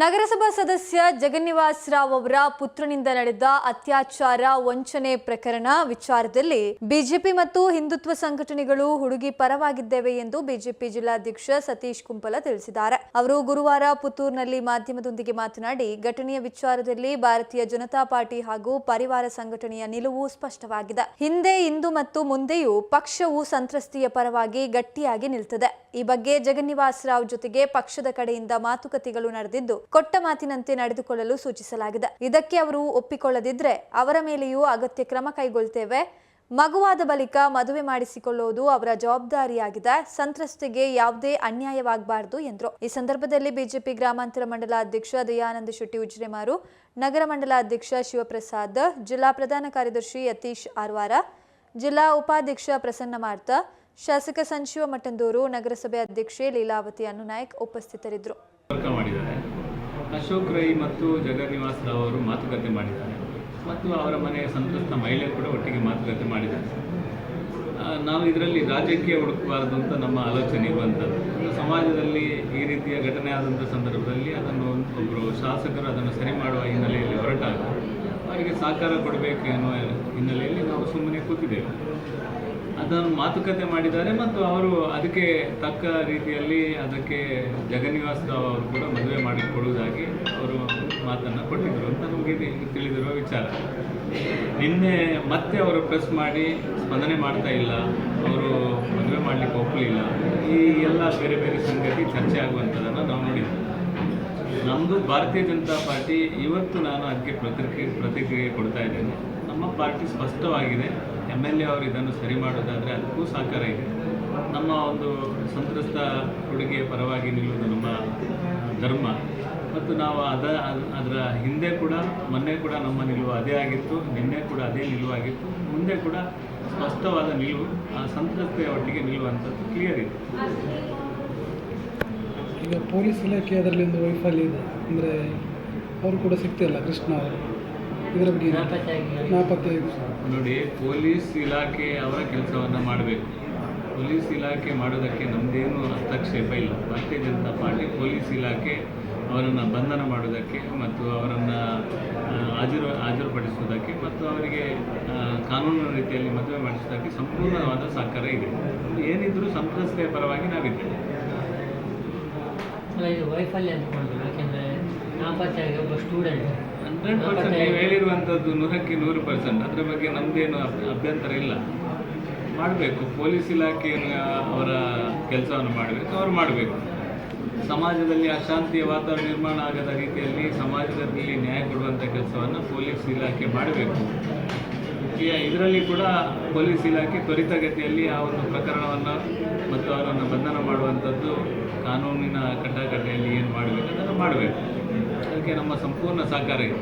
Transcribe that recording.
ನಗರಸಭಾ ಸದಸ್ಯ ಜಗನ್ನಿವಾಸ್ ರಾವ್ ಅವರ ಪುತ್ರನಿಂದ ನಡೆದ ಅತ್ಯಾಚಾರ ವಂಚನೆ ಪ್ರಕರಣ ವಿಚಾರದಲ್ಲಿ ಬಿಜೆಪಿ ಮತ್ತು ಹಿಂದುತ್ವ ಸಂಘಟನೆಗಳು ಹುಡುಗಿ ಪರವಾಗಿದ್ದೇವೆ ಎಂದು ಬಿಜೆಪಿ ಜಿಲ್ಲಾಧ್ಯಕ್ಷ ಸತೀಶ್ ಕುಂಪಲ ತಿಳಿಸಿದ್ದಾರೆ. ಅವರು ಗುರುವಾರ ಪುತ್ತೂರಿನಲ್ಲಿ ಮಾಧ್ಯಮದೊಂದಿಗೆ ಮಾತನಾಡಿ, ಘಟನೆಯ ವಿಚಾರದಲ್ಲಿ ಭಾರತೀಯ ಜನತಾ ಪಾರ್ಟಿ ಹಾಗೂ ಪರಿವಾರ ಸಂಘಟನೆಯ ನಿಲುವು ಸ್ಪಷ್ಟವಾಗಿದೆ. ಹಿಂದೆ, ಇಂದು ಮತ್ತು ಮುಂದೆಯೂ ಪಕ್ಷವು ಸಂತ್ರಸ್ತೆಯ ಪರವಾಗಿ ಗಟ್ಟಿಯಾಗಿ ನಿಲ್ತದೆ. ಈ ಬಗ್ಗೆ ಜಗನ್ನಿವಾಸ್ ರಾವ್ ಜೊತೆಗೆ ಪಕ್ಷದ ಕಡೆಯಿಂದ ಮಾತುಕತೆಗಳು ನಡೆದಿದ್ದು ಕೊಟ್ಟ ಮಾತಿನಂತೆ ನಡೆದುಕೊಳ್ಳಲು ಸೂಚಿಸಲಾಗಿದೆ. ಇದಕ್ಕೆ ಅವರು ಒಪ್ಪಿಕೊಳ್ಳದಿದ್ರೆ ಅವರ ಮೇಲೆಯೂ ಅಗತ್ಯ ಕ್ರಮ ಕೈಗೊಳ್ತೇವೆ. ಮಗುವಾದ ಬಳಿಕ ಮದುವೆ ಮಾಡಿಸಿಕೊಳ್ಳುವುದು ಅವರ ಜವಾಬ್ದಾರಿಯಾಗಿದೆ. ಸಂತ್ರಸ್ತೆಗೆ ಯಾವುದೇ ಅನ್ಯಾಯವಾಗಬಾರದು ಎಂದರು. ಈ ಸಂದರ್ಭದಲ್ಲಿ ಬಿಜೆಪಿ ಗ್ರಾಮಾಂತರ ಮಂಡಲ ಅಧ್ಯಕ್ಷ ದಯಾನಂದ ಶೆಟ್ಟಿ ಉಜ್ರೆಮಾರು, ನಗರ ಮಂಡಲ ಅಧ್ಯಕ್ಷ ಶಿವಪ್ರಸಾದ್, ಜಿಲ್ಲಾ ಪ್ರಧಾನ ಕಾರ್ಯದರ್ಶಿ ಯತೀಶ್ ಆರ್ವಾರ, ಜಿಲ್ಲಾ ಉಪಾಧ್ಯಕ್ಷ ಪ್ರಸನ್ನ ಮಾರ್ತ ಶಾಸಕ ಸಂಜೀವ ಮಠಂದೂರು ನಗರಸಭೆ ಅಧ್ಯಕ್ಷೆ ಲೀಲಾವತಿ ಅನುನಾಯಕ್ ಉಪಸ್ಥಿತರಿದ್ದರು. ಅಶೋಕ್ ರೈ ಮತ್ತು ಜಗನ್ನಿವಾಸ್ ರಾವ್ ಅವರು ಮಾತುಕತೆ ಮಾಡಿದ್ದಾರೆ. ಮತ್ತು ಅವರ ಮನೆಯ ಸಂತ್ರಸ್ತ ಮಹಿಳೆ ಕೂಡ ಒಟ್ಟಿಗೆ ಮಾತುಕತೆ ಮಾಡಿದ್ದಾರೆ. ನಾವು ಇದರಲ್ಲಿ ರಾಜಕೀಯ ಹುಡುಕಬಾರದು ಅಂತ ನಮ್ಮ ಆಲೋಚನೆ ಇರುವಂಥದ್ದು ಸಮಾಜದಲ್ಲಿ ಈ ರೀತಿಯ ಘಟನೆ ಆದಂಥ ಸಂದರ್ಭದಲ್ಲಿ ಅದನ್ನು ಒಬ್ಬರು ಶಾಸಕರು ಅದನ್ನು ಸರಿ ಮಾಡುವ ಹಿನ್ನೆಲೆಯಲ್ಲಿ ಹೊರಟಾಗ ಅವರಿಗೆ ಸಹಕಾರ ಕೊಡಬೇಕು ಎನ್ನುವ ಹಿನ್ನೆಲೆಯಲ್ಲಿ ಸುಮ್ಮನೆ ಕೂತಿದ್ದೇವೆ ಅದನ್ನು ಮಾತುಕತೆ ಮಾಡಿದ್ದಾರೆ ಮತ್ತು ಅವರು ಅದಕ್ಕೆ ತಕ್ಕ ರೀತಿಯಲ್ಲಿ ಅದಕ್ಕೆ ಜಗನ್ನಿವಾಸ್ ಅವರು ಕೂಡ ಮದುವೆ ಮಾಡಿಕೊಡುವುದಾಗಿ ಅವರು ಮಾತನ್ನು ಕೊಟ್ಟಿದ್ದರು ಅಂತ ನಮಗೆ ತಿಳಿದಿರುವ ವಿಚಾರ. ನಿನ್ನೆ ಮತ್ತೆ ಅವರು ಪ್ರೆಸ್ ಮಾಡಿ ಸ್ಪಂದನೆ ಮಾಡ್ತಾ ಇಲ್ಲ. ಅವರು ಮದುವೆ ಮಾಡಲಿಕ್ಕೆ ಒಪ್ಪಲಿಲ್ಲ. ಈ ಎಲ್ಲ ಬೇರೆ ಬೇರೆ ಸಂಗತಿ ಚರ್ಚೆ ಆಗುವಂಥದ್ದನ್ನು ನಾವು ನೋಡಿದ್ದೇವೆ ನಮ್ಮದು ಭಾರತೀಯ ಜನತಾ ಪಾರ್ಟಿ ಇವತ್ತು ನಾನು ಅದಕ್ಕೆ ಪ್ರತಿಕ್ರಿಯೆ ಪ್ರತಿಕ್ರಿಯೆ ಕೊಡ್ತಾ ಇದ್ದೇನೆ. ಪಾರ್ಟಿ ಸ್ಪಷ್ಟವಾಗಿದೆ. ಎಂ ಎಲ್ ಎ ಅವರು ಇದನ್ನು ಸರಿ ಮಾಡೋದಾದರೆ ಅದಕ್ಕೂ ಸಹಕಾರ ಇದೆ. ನಮ್ಮ ಒಂದು ಸಂತ್ರಸ್ತ ಹುಡುಗಿಯ ಪರವಾಗಿ ನಿಲ್ಲುವುದು ನಮ್ಮ ಧರ್ಮ. ಮತ್ತು ನಾವು ಅದ್- ಅದರ ಹಿಂದೆ ಕೂಡ, ಮೊನ್ನೆ ಕೂಡ ನಮ್ಮ ನಿಲುವು ಅದೇ ಆಗಿತ್ತು, ನಿನ್ನೆ ಕೂಡ ಅದೇ ನಿಲುವಾಗಿತ್ತು ಮುಂದೆ ಕೂಡ ಸ್ಪಷ್ಟವಾದ ನಿಲುವು, ಆ ಸಂತ್ರಸ್ತೆಯ ಒಟ್ಟಿಗೆ ನಿಲ್ಲುವಂಥದ್ದು ಕ್ಲಿಯರ್ ಇದೆ. ಈಗ ಪೊಲೀಸ್ ಇಲಾಖೆ ಅದರಲ್ಲಿ ಒಂದು ವೈಫಲ್ಯ ಇದೆ. ಅಂದರೆ ಅವರು ಕೂಡ ಸಿಗ್ತಿಲ್ಲ ಕೃಷ್ಣ ಅವರು. ಇದರ ಬಗ್ಗೆ ಏನು? ನಾಪತ್ತೆ ನೋಡಿ ಪೊಲೀಸ್ ಇಲಾಖೆ ಅವರ ಕೆಲಸವನ್ನು ಮಾಡಬೇಕು. ಪೊಲೀಸ್ ಇಲಾಖೆ ಮಾಡೋದಕ್ಕೆ ನಮ್ಮದೇನು ಹಸ್ತಕ್ಷೇಪ ಇಲ್ಲ. ಭಾರತೀಯ ಜನತಾ ಪಾರ್ಟಿ ಪೊಲೀಸ್ ಇಲಾಖೆ ಅವರನ್ನು ಬಂಧನ ಮಾಡೋದಕ್ಕೆ ಮತ್ತು ಅವರನ್ನು ಹಾಜರು ಹಾಜರುಪಡಿಸುವುದಕ್ಕೆ ಮತ್ತು ಅವರಿಗೆ ಕಾನೂನು ರೀತಿಯಲ್ಲಿ ಮದುವೆ ಮಾಡಿಸೋದಕ್ಕೆ ಸಂಪೂರ್ಣವಾದ ಸಹಕಾರ ಇದೆ. ಏನಿದ್ರೂ ಸಂತ್ರಸ್ತೆಯ ಪರವಾಗಿ ನಾವಿದ್ದೇವೆ. ವೈಫಲ್ಯ ಅಂದ್ಕೊಂಡು ಯಾಕೆಂದರೆ ನಾಪತ್ತೆಯಾಗಿ ಒಬ್ಬ ಸ್ಟೂಡೆಂಟ್ ಹಂಡ್ರೆಡ್ ಪರ್ಸೆಂಟ್ ನೀವು ಹೇಳಿರುವಂಥದ್ದು ನೂರಕ್ಕೆ ನೂರು ಪರ್ಸೆಂಟ್. ಅದರ ಬಗ್ಗೆ ನಮ್ಮದೇನು ಅಭ್ಯಂತರ ಇಲ್ಲ. ಮಾಡಬೇಕು. ಪೊಲೀಸ್ ಇಲಾಖೆಯನ್ನು ಅವರ ಕೆಲಸವನ್ನು ಮಾಡಬೇಕು. ಅವರು ಮಾಡಬೇಕು. ಸಮಾಜದಲ್ಲಿ ಅಶಾಂತಿಯ ವಾತಾವರಣ ನಿರ್ಮಾಣ ಆಗದ ರೀತಿಯಲ್ಲಿ ಸಮಾಜದಲ್ಲಿ ನ್ಯಾಯ ಕೊಡುವಂಥ ಕೆಲಸವನ್ನು ಪೊಲೀಸ್ ಇಲಾಖೆ ಮಾಡಬೇಕು. ಇದರಲ್ಲಿ ಕೂಡ ಪೊಲೀಸ್ ಇಲಾಖೆ ತ್ವರಿತಗತಿಯಲ್ಲಿ ಆ ಒಂದು ಪ್ರಕರಣವನ್ನು ಮತ್ತು ಅವರನ್ನು ಬಂಧನ ಮಾಡುವಂಥದ್ದು ಕಾನೂನಿನ ಕಟ್ಟಕಟ್ಟೆಯಲ್ಲಿ ಏನು ಮಾಡಬೇಕು ಅದನ್ನು ಮಾಡಬೇಕು. ಅದಕ್ಕೆ ನಮ್ಮ ಸಂಪೂರ್ಣ ಸಹಕಾರ ಇದೆ.